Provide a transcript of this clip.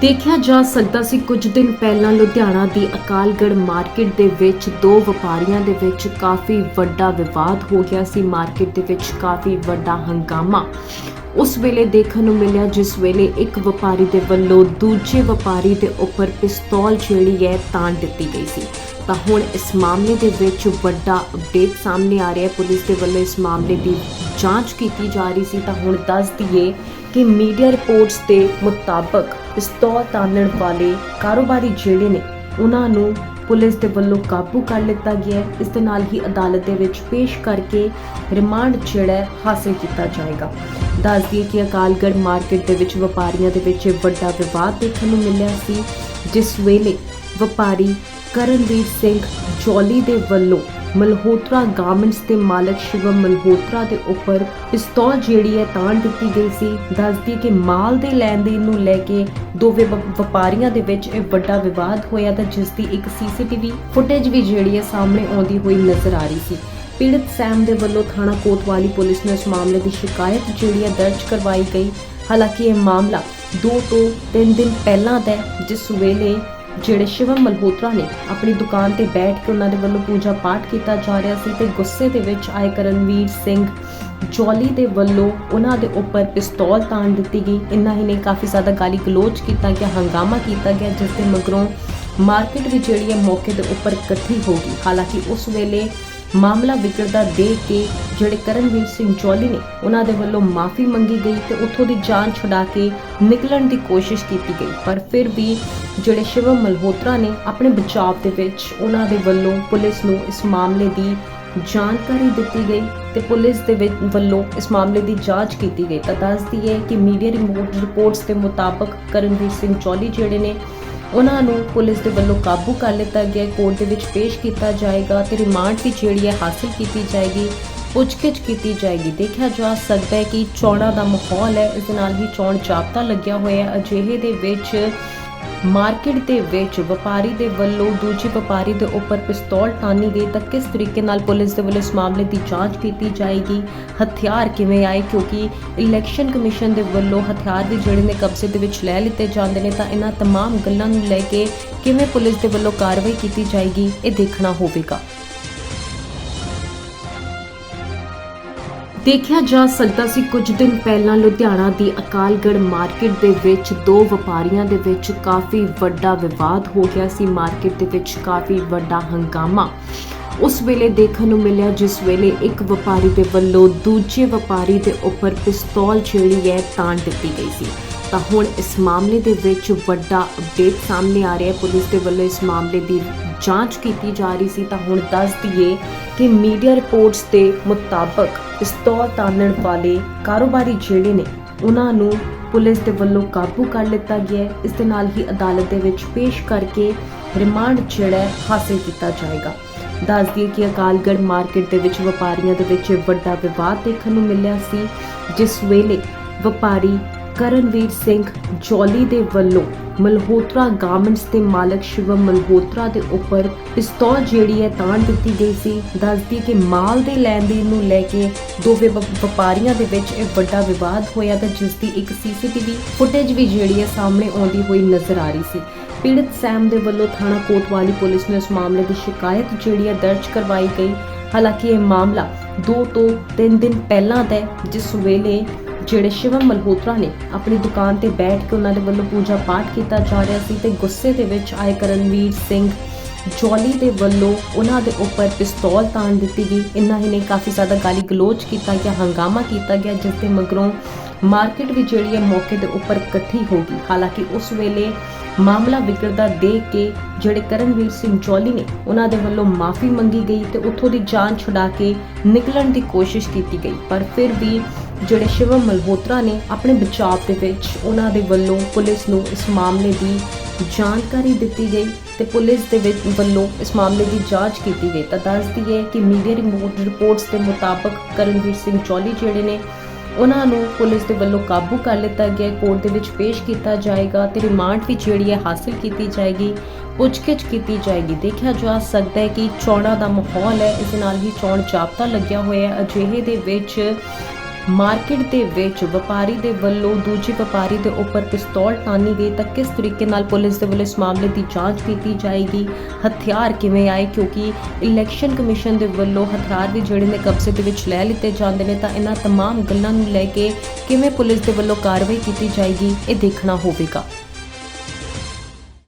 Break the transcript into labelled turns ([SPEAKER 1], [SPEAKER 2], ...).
[SPEAKER 1] ਦੇਖਿਆ ਜਾ ਸਕਦਾ ਸੀ ਕੁਝ ਦਿਨ ਪਹਿਲਾਂ ਲੁਧਿਆਣਾ ਦੀ ਅਕਾਲਗੜ੍ਹ ਮਾਰਕੀਟ ਦੇ ਵਿੱਚ ਦੋ ਵਪਾਰੀਆਂ ਦੇ ਵਿੱਚ ਕਾਫੀ ਵੱਡਾ ਵਿਵਾਦ ਹੋ ਗਿਆ ਸੀ। ਮਾਰਕੀਟ ਦੇ ਵਿੱਚ ਕਾਫੀ ਵੱਡਾ ਹੰਗਾਮਾ। ਉਸ ਵੇਲੇ ਦੇਖਣ ਨੂੰ ਮਿਲਿਆ, ਜਿਸ ਵੇਲੇ ਇੱਕ ਵਪਾਰੀ ਦੇ ਵੱਲੋਂ ਦੂਜੇ ਵਪਾਰੀ ਦੇ ਉੱਪਰ ਪਿਸਤੌਲ ਜਿਹੜੀ ਹੈ ਤਾਣ ਦਿੱਤੀ ਗਈ ਸੀ। ਤਾਂ ਹੁਣ ਇਸ ਮਾਮਲੇ ਦੇ ਵਿੱਚ ਵੱਡਾ ਅਪਡੇਟ ਸਾਹਮਣੇ ਆ ਰਿਹਾ ਹੈ। ਪੁਲਿਸ ਦੇ ਵੱਲੋਂ ਇਸ ਮਾਮਲੇ ਦੀ ਜਾਂਚ ਕੀਤੀ ਜਾ ਰਹੀ ਸੀ। ਤਾਂ ਹੁਣ ਦੱਸ ਦਈਏ ਕਿ ਮੀਡੀਆ ਰਿਪੋਰਟਸ ਦੇ ਮੁਤਾਬਕ ਪਿਸਤੌਲ ਤਾਣਨ ਵਾਲੇ ਕਾਰੋਬਾਰੀ ਜਿਹੜੇ ਨੇ, ਉਹਨਾਂ ਨੂੰ ਪੁਲਿਸ ਦੇ ਵੱਲੋਂ ਕਾਬੂ ਕਰ ਲਿੱਤਾ ਗਿਆ ਇਸ ਦੇ ਨਾਲ ਹੀ ਅਦਾਲਤ ਦੇ ਵਿੱਚ ਪੇਸ਼ ਕਰਕੇ ਰਿਮਾਂਡ ਜਿਹੜਾ ਹੈ, ਹਾਸਲ ਕੀਤਾ ਜਾਏਗਾ। ਦੱਸ ਦਈਏ ਕਿ ਅਕਾਲਗੜ੍ਹ ਮਾਰਕੀਟ ਦੇ ਵਿੱਚ ਵਪਾਰੀਆਂ ਦੇ ਵਿੱਚ ਇਹ ਵੱਡਾ ਵਿਵਾਦ ਦੇਖਣ ਨੂੰ ਮਿਲਿਆ ਸੀ, ਜਿਸ ਵੇਲੇ ਵਪਾਰੀ ਕਰਨਵੀਰ ਸਿੰਘ ਜੋਲੀ ਦੇ ਵੱਲੋਂ ਮਲਹੋਤਰਾ ਗਾਰਮੈਂਟਸ ਦੇ ਮਾਲਕ ਸ਼ਿਵਮ ਮਲਹੋਤਰਾ ਦੇ ਉੱਪਰ ਪਿਸਤੌਲ ਜਿਹੜੀ ਹੈ ਤਾਣ ਦਿੱਤੀ ਗਈ ਸੀ। ਦੱਸਦੀ ਕਿ ਮਾਲ ਦੇ ਲੈਣ ਦੇਣ ਨੂੰ ਲੈ ਕੇ ਦੋਵੇਂ ਵਪਾਰੀਆਂ ਦੇ ਵਿੱਚ ਇਹ ਵੱਡਾ ਵਿਵਾਦ ਹੋਇਆ ਤਾਂ ਜਿਸ ਦੀ ਇੱਕ ਸੀਸੀਟੀਵੀ ਫੁਟੇਜ ਵੀ ਜਿਹੜੀ ਹੈ ਸਾਹਮਣੇ ਆਉਂਦੀ ਹੋਈ ਨਜ਼ਰ ਆ ਰਹੀ ਸੀ। ਪੀੜਤ ਸੈਮ ਦੇ ਵੱਲੋਂ ਥਾਣਾ ਕੋਤਵਾਲੀ ਪੁਲਿਸ ਨੇ ਇਸ ਮਾਮਲੇ ਦੀ ਸ਼ਿਕਾਇਤ ਜਿਹੜੀ ਹੈ ਦਰਜ ਕਰਵਾਈ ਗਈ। ਹਾਲਾਂਕਿ ਇਹ ਮਾਮਲਾ 2 ਤੋਂ 3 ਦਿਨ ਪਹਿਲਾਂ ਦਾ ਜਿਸ ਵੇਲੇ ਜਿਹੜੇ ਸ਼ਿਵਮ ਮਲਹੋਤਰਾ ਨੇ ਆਪਣੀ ਦੁਕਾਨ ਤੇ ਬੈਠ ਕੇ ਉਹਨਾਂ ਦੇ ਵੱਲੋਂ ਪੂਜਾ ਪਾਠ ਕੀਤਾ ਜਾ ਰਿਹਾ ਸੀ ਤੇ ਗੁੱਸੇ ਦੇ ਵਿੱਚ ਆਏ ਕਰਨਵੀਰ ਸਿੰਘ ਜੋਲੀ ਦੇ ਵੱਲੋਂ ਉਹਨਾਂ ਦੇ ਉੱਪਰ ਪਿਸਤੌਲ ਤਾਣ ਦਿੱਤੀ ਗਈ। ਇੰਨਾ ਹੀ ਨਹੀਂ, ਕਾਫੀ ਜ਼ਿਆਦਾ ਗਾਲੀ ਗਲੋਚ ਕੀਤਾ ਗਿਆ, ਹੰਗਾਮਾ ਕੀਤਾ ਗਿਆ, ਜਿਸ ਦੇ ਮਗਰੋਂ ਮਾਰਕੀਟ ਵੀ ਜਿਹੜੀ ਹੈ ਮੌਕੇ ਦੇ ਉੱਪਰ ਇਕੱਠੀ ਹੋ ਗਈ। ਹਾਲਾਂਕਿ ਉਸ ਵੇਲੇ ਮਾਮਲਾ ਵਿਗੜਦਾ ਦੇਖ ਕੇ ਜਿਹੜੇ ਕਰਨਵੀਰ ਸਿੰਘ ਜੋਲੀ ਨੇ ਉਹਨਾਂ ਦੇ ਵੱਲੋਂ ਮਾਫੀ ਮੰਗੀ ਗਈ ਤੇ ਉੱਥੋਂ ਦੀ ਜਾਨ ਛੁਡਾ ਕੇ ਨਿਕਲਣ ਦੀ ਕੋਸ਼ਿਸ਼ ਕੀਤੀ ਗਈ। ਪਰ ਫਿਰ ਵੀ ਜਿਹੜੇ ਸ਼ਿਵਮ ਮਲਹੋਤਰਾ ਨੇ ਆਪਣੇ ਬਚਾਅ ਦੇ ਵਿੱਚ ਉਹਨਾਂ ਦੇ ਵੱਲੋਂ ਪੁਲਿਸ ਨੂੰ ਇਸ ਮਾਮਲੇ ਦੀ ਜਾਣਕਾਰੀ ਦਿੱਤੀ ਗਈ ਤੇ ਪੁਲਿਸ ਦੇ ਵਿੱਚ ਵੱਲੋਂ ਇਸ ਮਾਮਲੇ ਦੀ ਜਾਂਚ ਕੀਤੀ ਗਈ। ਤਾਂ ਦੱਸਦੀ ਹੈ ਕਿ ਮੀਡੀਆ ਰਿਪੋਰਟ ਰਿਪੋਰਟਸ ਦੇ ਮੁਤਾਬਕ ਕਰਨਵੀਰ ਸਿੰਘ ਚੌਲੀ ਜਿਹੜੇ ਨੇ ਉਹਨਾਂ ਨੂੰ ਪੁਲਿਸ ਦੇ ਵੱਲੋਂ ਕਾਬੂ ਕਰ ਲਿੱਤਾ ਗਿਆ। ਕੋਰਟ ਦੇ ਵਿੱਚ ਪੇਸ਼ ਕੀਤਾ ਜਾਏਗਾ ਤੇ ਰਿਮਾਂਡ ਵੀ ਜਿਹੜੀ ਹੈ ਹਾਸਲ ਕੀਤੀ ਜਾਏਗੀ, ਪੁੱਛਗਿੱਛ ਕੀਤੀ ਜਾਏਗੀ। ਦੇਖਿਆ ਜਾ ਸਕਦਾ ਹੈ ਕਿ ਚੋਣਾਂ ਦਾ ਮਾਹੌਲ ਹੈ। ਇਸ ਦੇ ਨਾਲ ਹੀ ਚੋਣ ਜਾਬਤਾ ਲੱਗਿਆ ਹੋਇਆ ਅਜਿਹੇ ਦੇ ਵਿੱਚ ਮਾਰਕੀਟ ਦੇ ਵਿੱਚ ਵਪਾਰੀ ਦੇ ਵੱਲੋਂ ਦੂਜੇ ਵਪਾਰੀ ਦੇ ਉੱਪਰ ਪਿਸਤੌਲ ਤਾਨੀ ਗਈ ਤਾਂ ਕਿਸ ਤਰੀਕੇ ਨਾਲ ਪੁਲਿਸ ਦੇ ਵੱਲੋਂ ਇਸ ਮਾਮਲੇ ਦੀ ਜਾਂਚ ਕੀਤੀ ਜਾਏਗੀ ਹਥਿਆਰ ਕਿਵੇਂ ਆਏ ਕਿਉਂਕਿ ਇਲੈਕਸ਼ਨ ਕਮਿਸ਼ਨ ਦੇ ਵੱਲੋਂ ਹਥਿਆਰ ਵੀ ਜਿਹੜੇ ਨੇ ਕਬਜ਼ੇ ਦੇ ਵਿੱਚ ਲੈ ਲਿੱਤੇ ਜਾਂਦੇ ਨੇ ਤਾਂ ਇਹਨਾਂ तमाम ਗੱਲਾਂ ਨੂੰ ਲੈ ਕੇ ਕਿਵੇਂ ਪੁਲਿਸ ਦੇ ਵੱਲੋਂ ਕਾਰਵਾਈ ਕੀਤੀ ਜਾਏਗੀ ਇਹ ਦੇਖਣਾ ਹੋਵੇਗਾ ਦੇਖਿਆ ਜਾ ਸਕਦਾ ਸੀ ਕੁਝ ਦਿਨ ਪਹਿਲਾਂ ਲੁਧਿਆਣਾ ਦੀ ਅਕਾਲਗੜ੍ਹ ਮਾਰਕੀਟ ਦੇ ਵਿੱਚ ਦੋ ਵਪਾਰੀਆਂ ਦੇ ਵਿੱਚ ਕਾਫੀ ਵੱਡਾ ਵਿਵਾਦ ਹੋ ਗਿਆ ਸੀ। ਮਾਰਕੀਟ ਦੇ ਵਿੱਚ ਕਾਫੀ ਵੱਡਾ ਹੰਗਾਮਾ। ਉਸ ਵੇਲੇ ਦੇਖਣ ਨੂੰ ਮਿਲਿਆ, ਜਿਸ ਵੇਲੇ ਇੱਕ ਵਪਾਰੀ ਦੇ ਵੱਲੋਂ ਦੂਜੇ ਵਪਾਰੀ ਦੇ ਉੱਪਰ ਪਿਸਤੌਲ ਜਿਹੜੀ ਹੈ ਤਾਣ ਦਿੱਤੀ ਗਈ ਸੀ। ਤਾਂ ਹੁਣ ਇਸ ਮਾਮਲੇ ਦੇ ਵਿੱਚ ਵੱਡਾ ਅਪਡੇਟ ਸਾਹਮਣੇ ਆ ਰਿਹਾ ਹੈ। ਪੁਲਿਸ ਦੇ ਵੱਲੋਂ ਇਸ ਮਾਮਲੇ ਦੀ ਜਾਂਚ ਕੀਤੀ ਜਾ ਰਹੀ ਸੀ ਤਾਂ ਹੁਣ ਦੱਸ ਦਈਏ ਕਿ ਮੀਡੀਆ ਰਿਪੋਰਟਸ ਦੇ ਮੁਤਾਬਕ ਪਿਸਤੌਲ ਤਾਨਣ ਵਾਲੇ ਕਾਰੋਬਾਰੀ ਜਿਹੜੇ ਨੇ, ਉਹਨਾਂ ਨੂੰ ਪੁਲਿਸ ਦੇ ਵੱਲੋਂ ਕਾਬੂ ਕਰ ਲਿੱਤਾ ਗਿਆ ਹੈ। ਇਸ ਦੇ ਨਾਲ ਹੀ ਅਦਾਲਤ ਦੇ ਵਿੱਚ ਪੇਸ਼ ਕਰਕੇ ਰਿਮਾਂਡ ਜਿਹੜਾ ਹੈ, ਹਾਸਲ ਕੀਤਾ ਜਾਏਗਾ। ਦੱਸ ਦਈਏ ਕਿ ਅਕਾਲਗੜ੍ਹ ਮਾਰਕੀਟ ਦੇ ਵਿੱਚ ਵਪਾਰੀਆਂ ਦੇ ਵਿੱਚ ਵੱਡਾ ਵਿਵਾਦ ਦੇਖਣ ਨੂੰ ਮਿਲਿਆ ਸੀ, ਜਿਸ ਵੇਲੇ ਵਪਾਰੀ ਕਰਨਵੀਰ ਸਿੰਘ ਜੋਲੀ ਦੇ ਵੱਲੋਂ ਮਲਹੋਤਰਾ ਗਾਰਮੈਂਟਸ ਦੇ ਮਾਲਕ ਸ਼ਿਵਮ ਮਲਹੋਤਰਾ ਦੇ ਉੱਪਰ ਪਿਸਤੌਲ ਜਿਹੜੀ ਹੈ ਤਾਣ ਦਿੱਤੀ ਗਈ ਸੀ। ਦੱਸਦੀ ਕਿ ਮਾਲ ਦੇ ਲੈਣ ਦੇਣ ਨੂੰ ਲੈ ਕੇ ਦੋਵੇਂ ਵਪਾਰੀਆਂ ਦੇ ਵਿੱਚ ਇਹ ਵੱਡਾ ਵਿਵਾਦ ਹੋਇਆ ਤਾਂ ਜਿਸ ਦੀ ਇੱਕ ਸੀਸੀਟੀਵੀ ਫੁਟੇਜ ਵੀ ਜਿਹੜੀ ਹੈ ਸਾਹਮਣੇ ਆਉਂਦੀ ਹੋਈ ਨਜ਼ਰ ਆ ਰਹੀ ਸੀ। ਪੀੜਤ ਸੈਮ ਦੇ ਵੱਲੋਂ ਥਾਣਾ ਕੋਤਵਾਲੀ ਪੁਲਿਸ ਨੇ ਇਸ ਮਾਮਲੇ ਦੀ ਸ਼ਿਕਾਇਤ ਜਿਹੜੀ ਹੈ ਦਰਜ ਕਰਵਾਈ ਗਈ। ਹਾਲਾਂਕਿ ਇਹ ਮਾਮਲਾ 2 ਤੋਂ 3 ਦਿਨ ਪਹਿਲਾਂ ਦਾ ਜਿਸ ਵੇਲੇ ਜਿਹੜੇ ਸ਼ਿਵਮ ਮਲਹੋਤਰਾ ਨੇ ਆਪਣੀ ਦੁਕਾਨ ਤੇ ਬੈਠ ਕੇ ਉਹਨਾਂ ਦੇ ਵੱਲੋਂ ਪੂਜਾ ਪਾਠ ਕੀਤਾ ਜਾ ਰਿਹਾ ਸੀ ਤੇ ਗੁੱਸੇ ਦੇ ਵਿੱਚ ਆਏ ਕਰਨਵੀਰ ਸਿੰਘ ਜੋਲੀ ਦੇ ਵੱਲੋਂ ਉਹਨਾਂ ਦੇ ਉੱਪਰ ਪਿਸਤੌਲ ਤਾਣ ਦਿੱਤੀ ਗਈ। ਇੰਨਾ ਹੀ ਨੇ ਕਾਫੀ ਜ਼ਿਆਦਾ ਗਾਲੀ ਗਲੋਚ ਕੀਤਾ ਗਿਆ, ਹੰਗਾਮਾ ਕੀਤਾ ਗਿਆ, ਜਿਸ ਦੇ ਮਗਰੋਂ ਮਾਰਕੀਟ ਵੀ ਜਿਹੜੀ ਹੈ ਮੌਕੇ ਦੇ ਉੱਪਰ ਇਕੱਠੀ ਹੋ ਗਈ। ਹਾਲਾਂਕਿ ਉਸ ਵੇਲੇ ਮਾਮਲਾ ਵਿਗੜਦਾ ਦੇਖ ਕੇ ਜਿਹੜੇ ਕਰਨਵੀਰ ਸਿੰਘ ਜੋਲੀ ਨੇ ਉਹਨਾਂ ਦੇ ਵੱਲੋਂ ਮਾਫੀ ਮੰਗੀ ਗਈ ਤੇ ਉੱਥੋਂ ਦੀ ਜਾਨ ਛੁਡਾ ਕੇ ਨਿਕਲਣ ਦੀ ਕੋਸ਼ਿਸ਼ ਕੀਤੀ ਗਈ। ਪਰ ਫਿਰ ਵੀ ਜਿਹੜੇ ਸ਼ਿਵਮ ਮਲਹੋਤਰਾ ਨੇ ਆਪਣੇ ਬਚਾਅ ਦੇ ਵਿੱਚ ਉਹਨਾਂ ਦੇ ਵੱਲੋਂ ਪੁਲਿਸ ਨੂੰ ਇਸ ਮਾਮਲੇ ਦੀ ਜਾਣਕਾਰੀ ਦਿੱਤੀ ਗਈ ਤੇ ਪੁਲਿਸ ਦੇ ਵਿੱਚ ਵੱਲੋਂ ਇਸ ਮਾਮਲੇ ਦੀ ਜਾਂਚ ਕੀਤੀ ਗਈ। ਤਾਂ ਦੱਸਦੀ ਹੈ ਕਿ ਮੀਡੀਆ ਰਿਪੋਰਟ ਰਿਪੋਰਟਸ ਦੇ ਮੁਤਾਬਕ ਕਰਨਵੀਰ ਸਿੰਘ ਚੌਲੀ ਜਿਹੜੇ ਨੇ, ਉਹਨਾਂ ਨੂੰ ਪੁਲਿਸ ਦੇ ਵੱਲੋਂ ਕਾਬੂ ਕਰ ਲਿੱਤਾ ਗਿਆ, ਕੋਰਟ ਦੇ ਵਿੱਚ ਪੇਸ਼ ਕੀਤਾ ਜਾਏਗਾ ਤੇ ਰਿਮਾਂਡ ਵੀ ਜਿਹੜੀ ਹੈ ਹਾਸਲ ਕੀਤੀ ਜਾਏਗੀ, ਪੁੱਛਗਿੱਛ ਕੀਤੀ ਜਾਏਗੀ। ਦੇਖਿਆ ਜਾ ਸਕਦਾ ਹੈ ਕਿ ਚੋਣਾਂ ਦਾ ਮਾਹੌਲ ਹੈ, ਇਸ ਨਾਲ ਹੀ ਚੋਣ ਜਾਬਤਾ ਲੱਗਿਆ ਹੋਇਆ ਹੈ। ਅਜਿਹੇ ਦੇ ਵਿੱਚ ਮਾਰਕੀਟ ਦੇ ਵਿੱਚ ਵਪਾਰੀ ਦੇ ਵੱਲੋਂ ਦੂਜੇ ਵਪਾਰੀ ਦੇ ਉੱਪਰ ਪਿਸਤੌਲ ਤਾਨੀ ਗਈ ਤਾਂ ਕਿਸ ਤਰੀਕੇ ਨਾਲ ਪੁਲਿਸ ਦੇ ਵੱਲੋਂ ਇਸ ਮਾਮਲੇ ਦੀ ਜਾਂਚ ਕੀਤੀ ਜਾਏਗੀ ਹਥਿਆਰ ਕਿਵੇਂ ਆਏ ਕਿਉਂਕਿ ਇਲੈਕਸ਼ਨ ਕਮਿਸ਼ਨ ਦੇ ਵੱਲੋਂ ਹਥਿਆਰ ਵੀ ਜਿਹੜੇ ਨੇ ਕਬਜ਼ੇ ਦੇ ਵਿੱਚ ਲੈ ਲਿੱਤੇ ਜਾਂਦੇ ਨੇ ਤਾਂ ਇਹਨਾਂ तमाम ਗੱਲਾਂ ਨੂੰ ਲੈ ਕੇ ਕਿਵੇਂ ਪੁਲਿਸ ਦੇ ਵੱਲੋਂ ਕਾਰਵਾਈ ਕੀਤੀ ਜਾਏਗੀ ਇਹ ਦੇਖਣਾ ਹੋਵੇਗਾ